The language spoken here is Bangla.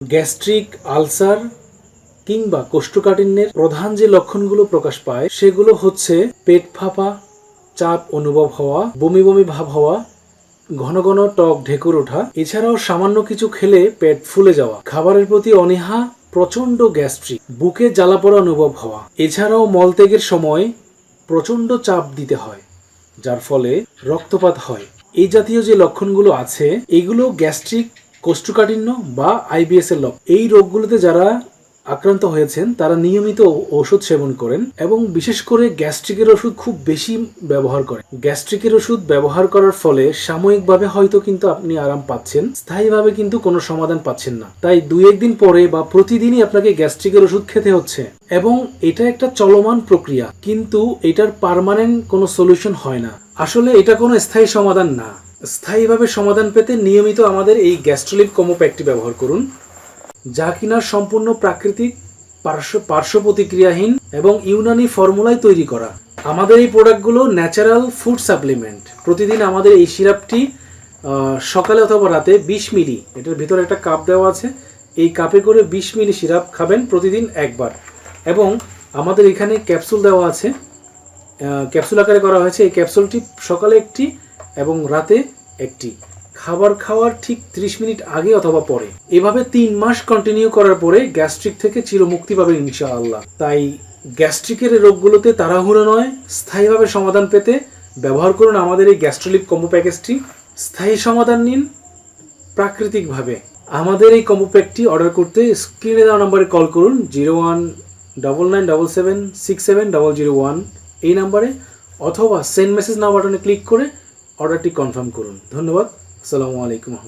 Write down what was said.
গ্যাস্ট্রিক আলসার কিংবা কোষ্ঠকাঠিন্যের প্রধান যে লক্ষণগুলো প্রকাশ পায়, সেগুলো হচ্ছে পেট ফাঁপা, চাপ অনুভব হওয়া, বমি বমি ভাব হওয়া, ঘন ঘন টক ঢেকুর ওঠা। এছাড়াও সামান্য কিছু খেলে পেট ফুলে যাওয়া, খাবারের প্রতি অনীহা, প্রচণ্ড গ্যাস্ট্রিক, বুকে জ্বালাপোড়া অনুভব হওয়া। এছাড়াও মলত্যাগের সময় প্রচণ্ড চাপ দিতে হয়, যার ফলে রক্তপাত হয়। এই জাতীয় যে লক্ষণগুলো আছে, এগুলো গ্যাস্ট্রিক কোষ্ঠকাঠিন্য বা আইবিএস এর লক্ষণ এই রোগগুলোতে যারা আক্রান্ত হয়েছেন, তারা নিয়মিত ওষুধ সেবন করেন এবং বিশেষ করে গ্যাস্ট্রিকের ওষুধ খুব বেশি ব্যবহার করেন। গ্যাস্ট্রিকের ওষুধ ব্যবহার করার ফলে সাময়িকভাবে হয়তো কিন্তু আপনি আরাম পাচ্ছেন, স্থায়ীভাবে কিন্তু কোনো সমাধান পাচ্ছেন না। তাই দুই একদিন পরে বা প্রতিদিনই আপনাকে গ্যাস্ট্রিকের ওষুধ খেতে হচ্ছে এবং এটা একটা চলমান প্রক্রিয়া, কিন্তু এটার পার্মানেন্ট কোনো সলিউশন হয় না। আসলে এটা কোনো স্থায়ী সমাধান না। স্থায়ীভাবে সমাধান পেতে নিয়মিত আমাদের এই গ্যাস্ট্রোলিপ কমোপ্যাকটি ব্যবহার করুন, যা কিনা সম্পূর্ণ প্রাকৃতিক, পার্শ্ব পার্শ্ব প্রতিক্রিয়াহীন এবং ইউনানি ফর্মুলায় তৈরি করা। আমাদের এই প্রোডাক্টগুলো ন্যাচারাল ফুড সাপ্লিমেন্ট। প্রতিদিন আমাদের এই সিরাপটি সকালে অথবা রাতে বিশ মিলি, এটার ভিতরে একটা কাপ দেওয়া আছে, এই কাপে করে বিশ মিলি সিরাপ খাবেন প্রতিদিন একবার। এবং আমাদের এখানে ক্যাপসুল দেওয়া আছে ক্যাপসুল আকারে করা হয়েছে। এই ক্যাপসুলটি সকালে একটি এবং রাতে একটি। খাবার খাওয়ার ঠিক 30 মিনিট আগে অথবা পরে। এভাবে তিন মাস কন্টিনিউ করার পরে গ্যাস্ট্রিক থেকে চিরমুক্তি পাবেন ইনশাআল্লাহ। তাই গ্যাস্ট্রিকের রোগগুলোতে তাড়াহুড়ো নয়, স্থায়ীভাবে সমাধান পেতে ব্যবহার করুন আমাদের এই গ্যাস্ট্রোলিপ কম্বো প্যাকেজটি। স্থায়ী সমাধান নিন প্রাকৃতিকভাবে। আমাদের এই কম্বো প্যাকটি অর্ডার করতে স্ক্রিনে দেওয়া নম্বরে কল করুন zero one double nine double seven six seven double zero one এই নাম্বারে অথবা সেন্ড মেসেজ নাও বাটনে ক্লিক করে অর্ডারটি কনফার্ম করুন। ধন্যবাদ। আসসালামু আলাইকুম।